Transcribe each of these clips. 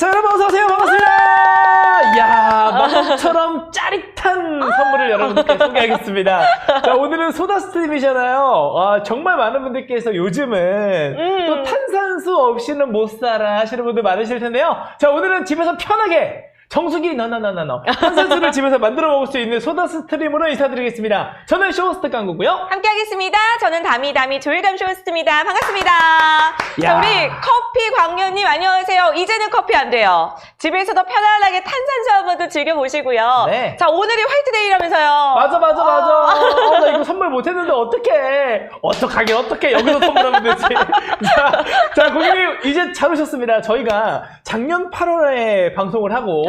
자, 여러분 어서오세요. 반갑습니다. 이야, 마법처럼 짜릿한 선물을 여러분께 소개하겠습니다. 자, 오늘은 소다스트림이잖아요. 아, 정말 많은 분들께서 요즘은 음. 또 탄산수 없이는 못 살아 하시는 분들 많으실 텐데요. 자, 오늘은 집에서 편하게 정수기 너너너너너 탄산수를 집에서 만들어 먹을 수 있는 소다스트림으로 인사드리겠습니다. 저는 쇼호스트 강구고요. 함께하겠습니다. 저는 다미다미 조일감 쇼스트입니다. 반갑습니다. 자, 야. 우리 커피 광년님 안녕하세요. 이제는 커피 안 돼요. 집에서도 편안하게 탄산수 한번 더 즐겨보시고요. 네. 자, 오늘이 화이트데이라면서요. 맞아 맞아 맞아 어, 나 이거 선물 못했는데 어떡해? 어떡하긴 어떡해? 여기서 선물하면 되지. 자, 자 고객님 이제 잘 오셨습니다. 저희가 작년 8월에 방송을 하고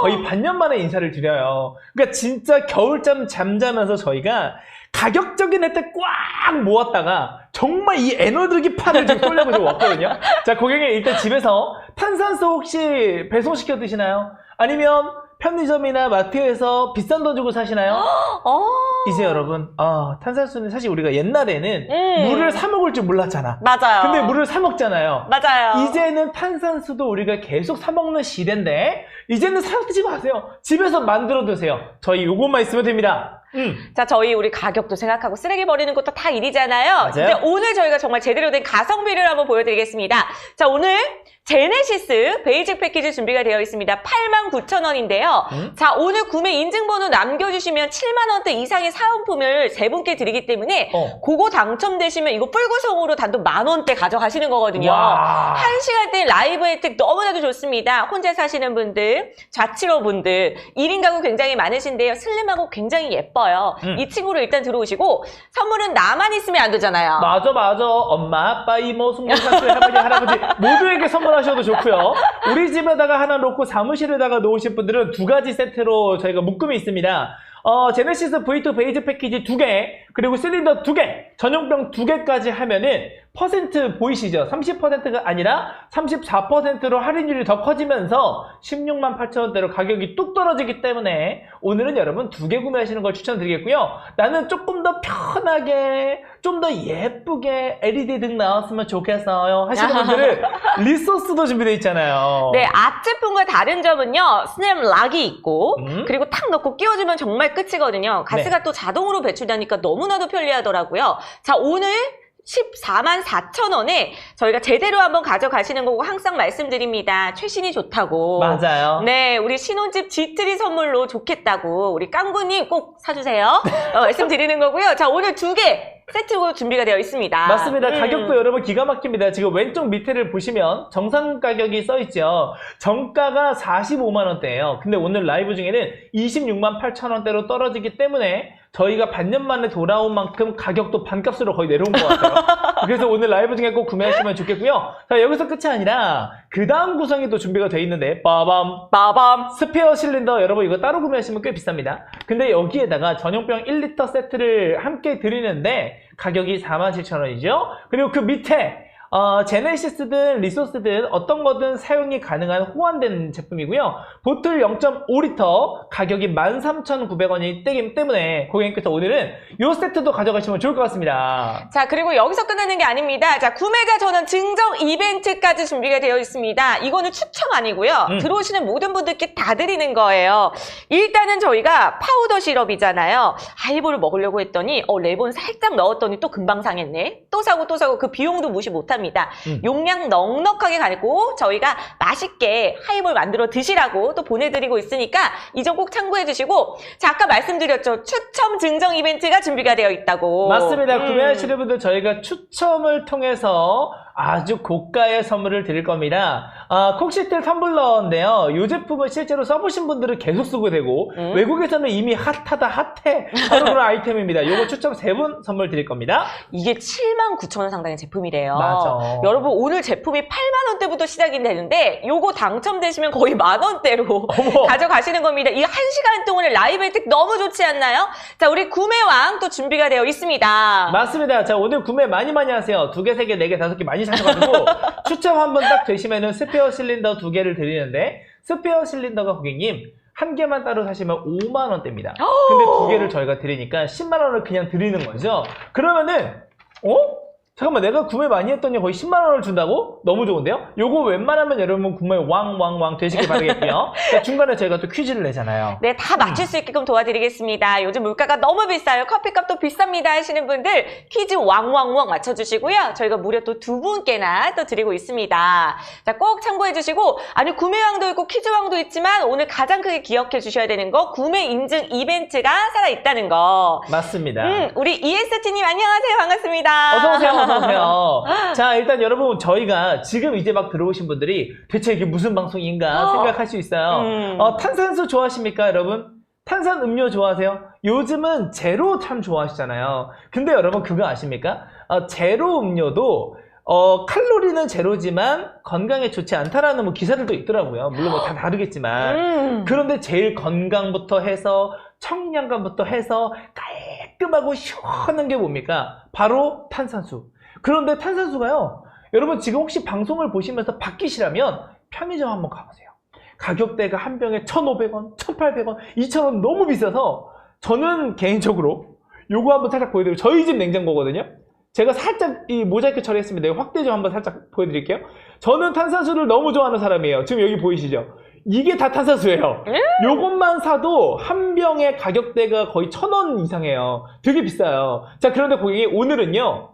거의 반년 만에 인사를 드려요. 그러니까 진짜 겨울잠 잠자면서 저희가 가격적인 혜택 꽉 모았다가 정말 이 에너지 판을 지금 쏠려고 지금 왔거든요. 자 고객님 일단 집에서 탄산수 혹시 배송시켜 드시나요? 아니면 편의점이나 마트에서 비싼 돈 주고 사시나요? 어. 이제 여러분, 아, 탄산수는 사실 우리가 옛날에는 음. 물을 사 먹을 줄 몰랐잖아. 맞아요. 근데 물을 사 먹잖아요. 맞아요. 이제는 탄산수도 우리가 계속 사 먹는 시대인데, 이제는 사 드지 마세요. 집에서 만들어 드세요. 저희 요것만 있으면 됩니다. 음. 자, 저희 우리 가격도 생각하고 쓰레기 버리는 것도 다 일이잖아요. 맞아요. 근데 오늘 저희가 정말 제대로 된 가성비를 한번 보여드리겠습니다. 자, 오늘 제네시스 베이직 패키지 준비가 되어 있습니다. 89,000원인데요. 음? 자, 오늘 구매 인증번호 남겨주시면 7만원대 이상의 사은품을 세 분께 드리기 때문에 어. 그거 당첨되시면 이거 뿔구송으로 단돈 만원대 가져가시는 거거든요. 와. 한 시간대 라이브 혜택 너무나도 좋습니다. 혼자 사시는 분들, 좌치로 분들, 1인 가구 굉장히 많으신데요. 슬림하고 굉장히 예뻐요. 음. 이 친구를 일단 들어오시고 선물은 나만 있으면 안 되잖아요. 맞아, 맞아. 엄마, 아빠, 이모, 숙모, 사촌, 할머니, 할아버지 모두에게 선물 하셔도 좋고요. 우리 집에다가 하나 놓고 사무실에다가 놓으실 분들은 두 가지 세트로 저희가 묶음이 있습니다. 어, 제네시스 V2 베이지 패키지 두 개, 그리고 실린더 두 개, 전용병 두 개까지 하면은 퍼센트 보이시죠? 30%가 아니라 34%로 할인율이 더 커지면서 16만 8천원대로 가격이 뚝 떨어지기 때문에 오늘은 여러분 두 개 구매하시는 걸 추천드리겠고요. 나는 조금 더 편하게, 좀 더 예쁘게 LED 등 나왔으면 좋겠어요. 하시는 분들은 리소스도 준비되어 있잖아요. 네, 앞 제품과 다른 점은요, 스냅 락이 있고, 음. 그리고 탁 넣고 끼워주면 정말 끝이거든요. 가스가 또 자동으로 배출되니까 너무나도 편리하더라고요. 자, 오늘 14만 4천 원에 저희가 제대로 한번 가져가시는 거고 항상 말씀드립니다. 최신이 좋다고. 맞아요. 네, 우리 신혼집 G트리 선물로 좋겠다고 우리 깡구님 꼭 사주세요. 어, 말씀드리는 거고요. 자, 오늘 두 개 세트로 준비가 되어 있습니다. 맞습니다. 음. 가격도 여러분 기가 막힙니다. 지금 왼쪽 밑에를 보시면 정상 가격이 써 있죠. 정가가 45만 원대예요. 근데 오늘 라이브 중에는 26만 8천 원대로 떨어지기 때문에 저희가 반년 만에 돌아온 만큼 가격도 반값으로 거의 내려온 것 같아요. 그래서 오늘 라이브 중에 꼭 구매하시면 좋겠고요. 자, 여기서 끝이 아니라 그 다음 구성이 또 준비가 되어 있는데 빠밤 빠밤. 스페어 실린더 여러분 이거 따로 구매하시면 꽤 비쌉니다. 근데 여기에다가 전용병 1리터 세트를 함께 드리는데 가격이 47,000원이죠. 그리고 그 밑에 어, 제네시스든 리소스든 어떤 거든 사용이 가능한 호환된 제품이고요. 보틀 0.5리터 가격이 13,900원이 떼기 때문에 고객님께서 오늘은 이 세트도 가져가시면 좋을 것 같습니다. 자, 그리고 여기서 끝나는 게 아닙니다. 자, 구매자 전원 증정 이벤트까지 준비가 되어 있습니다. 이거는 추첨 아니고요. 음. 들어오시는 모든 분들께 다 드리는 거예요. 일단은 저희가 파우더 시럽이잖아요. 하이볼을 먹으려고 했더니 어, 레몬 살짝 넣었더니 또 금방 상했네. 또 사고 또 사고 그 비용도 무시 못합니다. 음. 용량 넉넉하게 가고 저희가 맛있게 하이볼 만들어 드시라고 또 보내드리고 있으니까 이 점 꼭 참고해 주시고 자, 아까 말씀드렸죠. 추첨 증정 이벤트가 준비가 되어 있다고. 맞습니다. 음. 구매하시는 분들 저희가 추첨을 통해서 아주 고가의 선물을 드릴 겁니다. 아, 콕시텔 텀블러인데요. 이 제품을 실제로 써보신 분들은 계속 쓰고 되고 음. 외국에서는 이미 핫하다 핫해 하는 그런 아이템입니다. 이거 추첨 3분 선물 드릴 겁니다. 이게 7만 9천 원 상당의 제품이래요. 맞아. 여러분 오늘 제품이 8만 원대부터 시작이 되는데 요거 당첨되시면 거의 만 원대로. 가져가시는 겁니다. 이 한 시간 동안의 라이브 혜택 너무 좋지 않나요? 자 우리 구매왕 또 준비가 되어 있습니다. 맞습니다. 자, 오늘 구매 많이 많이 하세요. 두 개, 세 개, 네 개, 다섯 개 많이 사셔가지고 추첨 한 번 딱 되시면은 스페어 실린더 두 개를 드리는데 스페어 실린더가 고객님 한 개만 따로 사시면 5만 원대입니다. 근데 두 개를 저희가 드리니까 10만 원을 그냥 드리는 거죠. 그러면은 어? 잠깐만 내가 구매 많이 했더니 거의 10만 원을 준다고? 너무 좋은데요? 요거 웬만하면 여러분 구매 왕왕왕 되시길 바라겠고요. 자, 중간에 저희가 또 퀴즈를 내잖아요. 네, 다 맞출 수 있게끔 도와드리겠습니다. 요즘 물가가 너무 비싸요. 커피값도 비쌉니다 하시는 분들 퀴즈 왕왕왕 맞춰주시고요. 저희가 무려 또 두 분께나 또 드리고 있습니다. 자, 꼭 참고해주시고 아니 구매왕도 있고 퀴즈왕도 있지만 오늘 가장 크게 기억해 주셔야 되는 거 구매 인증 이벤트가 살아있다는 거. 맞습니다. 음, 우리 EST님 안녕하세요. 반갑습니다. 어서오세요, 어서오세요. 자, 일단 여러분, 저희가 지금 이제 막 들어오신 분들이 대체 이게 무슨 방송인가 어. 생각할 수 있어요. 음. 어, 탄산수 좋아하십니까, 여러분? 탄산 음료 좋아하세요? 요즘은 제로 참 좋아하시잖아요. 근데 여러분, 그거 아십니까? 어, 제로 음료도 어, 칼로리는 제로지만 건강에 좋지 않다라는 뭐 기사들도 있더라고요. 물론 뭐 다 다르겠지만. 음. 그런데 제일 건강부터 해서 청량감부터 해서 깔끔하고 시원한 게 뭡니까? 바로 탄산수. 그런데 탄산수가요. 여러분 지금 혹시 방송을 보시면서 바뀌시라면 편의점 한번 가보세요. 가격대가 한 병에 1,500원, 1,800원, 2,000원 너무 비싸서 저는 개인적으로 요거 한번 살짝 보여드리고 저희 집 냉장고거든요. 제가 살짝 이 모자이크 처리했습니다. 확대 좀 한번 살짝 보여드릴게요. 저는 탄산수를 너무 좋아하는 사람이에요. 지금 여기 보이시죠? 이게 다 탄산수예요. 요것만 사도 한 병의 가격대가 거의 천 원 이상해요. 되게 비싸요. 자, 그런데 고객님, 오늘은요,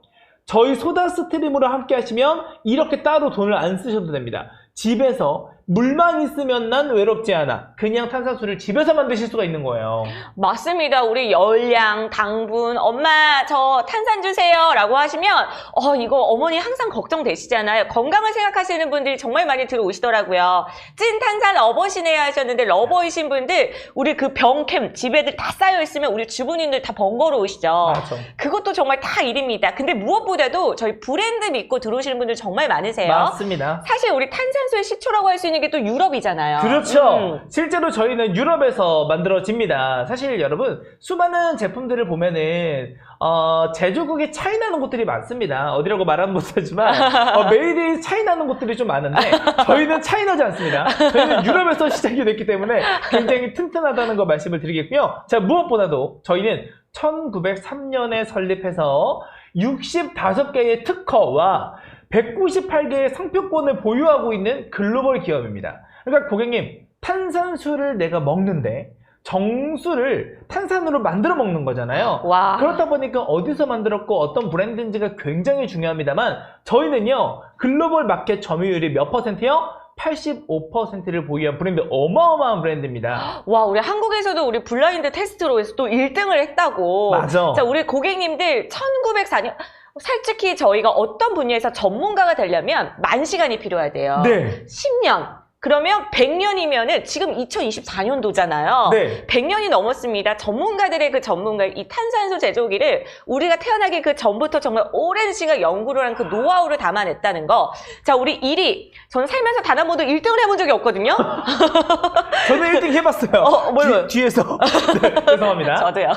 저희 소다 스트림으로 함께 하시면 이렇게 따로 돈을 안 쓰셔도 됩니다. 집에서 물만 있으면 난 외롭지 않아. 그냥 탄산수를 집에서 만드실 수가 있는 거예요. 맞습니다. 우리 열량, 당분, 엄마 저 탄산 주세요 라고 하시면 어 이거 어머니 항상 걱정되시잖아요. 건강을 생각하시는 분들이 정말 많이 들어오시더라고요. 찐 탄산 러버시네요 하셨는데 러버이신 분들 우리 그 병캠 집에들 다 쌓여 있으면 우리 주부님들 다 번거로우시죠. 맞아. 그것도 정말 다 일입니다. 근데 무엇보다도 저희 브랜드 믿고 들어오시는 분들 정말 많으세요. 맞습니다. 사실 우리 탄산수의 시초라고 할 수 있는 게 또 유럽이잖아요. 그렇죠. 음. 실제로 저희는 유럽에서 만들어집니다. 사실 여러분 수많은 제품들을 보면은 어, 제조국이 차이 나는 곳들이 많습니다. 어디라고 말하는 못하지만 어, 메이드 인 차이 나는 곳들이 좀 많은데 저희는 차이 나지 않습니다. 저희는 유럽에서 시작이 됐기 때문에 굉장히 튼튼하다는 거 말씀을 드리겠고요. 자 무엇보다도 저희는 1903년에 설립해서 65개의 특허와 198개의 상표권을 보유하고 있는 글로벌 기업입니다. 그러니까 고객님, 탄산수를 내가 먹는데 정수를 탄산으로 만들어 먹는 거잖아요. 와. 그렇다 보니까 어디서 만들었고 어떤 브랜드인지가 굉장히 중요합니다만 저희는요 글로벌 마켓 점유율이 몇 퍼센트요? 85%를 보유한 브랜드 어마어마한 브랜드입니다. 와, 우리 한국에서도 우리 블라인드 테스트로 해서 또 1등을 했다고. 맞아. 자, 우리 고객님들 1904년, 솔직히 저희가 어떤 분야에서 전문가가 되려면 만 시간이 필요해야 돼요. 네. 10년. 그러면 100년이면은 지금 2024년도잖아요. 네. 100년이 넘었습니다. 전문가들의 그 전문가, 이 탄산수 제조기를 우리가 태어나기 그 전부터 정말 오랜 시간 연구를 한 그 노하우를 담아냈다는 거. 자, 우리 1위. 저는 살면서 단한 번도 1등을 해본 적이 없거든요. 저는 1등 해봤어요. 어, 뭘요? 뒤, 에서 네, 죄송합니다. 저도요.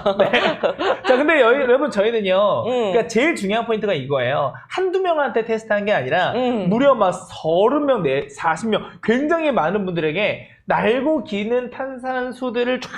자, 근데 여, 여러분 저희는요. 음. 그러니까 제일 중요한 포인트가 이거예요. 한두 명한테 테스트한 게 아니라 음. 무려 막 30명, 내 40명 굉장히 많은 분들에게 날고 기는 탄산수들을 쫙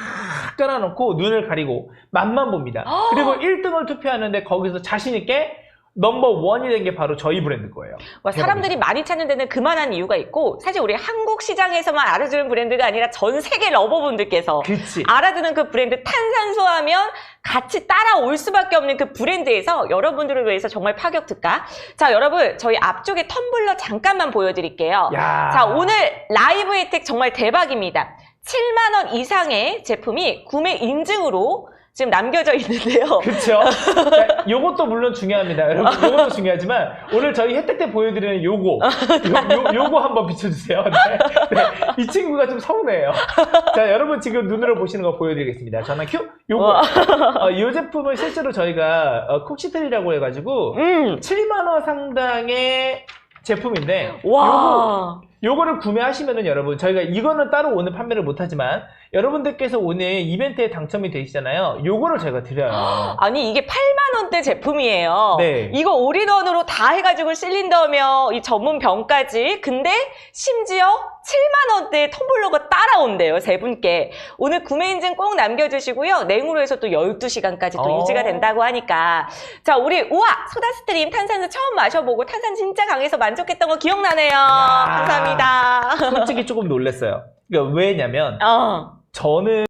깔아놓고 눈을 가리고 맛만 봅니다. 그리고 1등을 투표하는데 거기서 자신 있게 넘버 원이 된 게 바로 저희 브랜드 거예요. 와, 사람들이 많이 찾는 데는 그만한 이유가 있고 사실 우리 한국 시장에서만 알아주는 브랜드가 아니라 전 세계 러버분들께서 그치. 알아두는 그 브랜드 탄산수 하면 같이 따라올 수밖에 없는 그 브랜드에서 여러분들을 위해서 정말 파격 특가. 자, 여러분 저희 앞쪽에 텀블러 잠깐만 보여드릴게요. 야. 자, 오늘 라이브 혜택 정말 대박입니다. 7만 원 이상의 제품이 구매 인증으로 지금 남겨져 있는데요. 자, 요것도 물론 중요합니다. 여러분, 요것도 중요하지만, 오늘 저희 혜택 때 보여드리는 요거, 요, 요, 거 한번 비춰주세요. 네. 네. 이 친구가 좀 서운해요. 자, 여러분 지금 눈으로 보시는 거 보여드리겠습니다. 전화 큐! 요거. 어, 이 제품은 실제로 저희가 어, 콕시틀이라고 해가지고, 음. 7만 원 상당의 제품인데, 요거, 와. 요거를 구매하시면은 여러분 저희가 이거는 따로 오늘 판매를 못하지만 여러분들께서 오늘 이벤트에 당첨이 되시잖아요. 요거를 저희가 드려요. 아니 이게 8만 원대 제품이에요. 네. 이거 올인원으로 다 해가지고 실린더며 이 전문 병까지. 근데 심지어 7만 원대 텀블러가 따라온대요 세 분께. 오늘 구매 인증 꼭 남겨주시고요. 냉으로 해서 또 12시간까지 또 어. 유지가 된다고 하니까. 자 우리 우와 소다스트림 탄산수 처음 마셔보고 탄산 진짜 강해서 만족했던 거 기억나네요. 감사합니다. 솔직히 조금 놀랐어요. 그러니까 왜냐면 어. 저는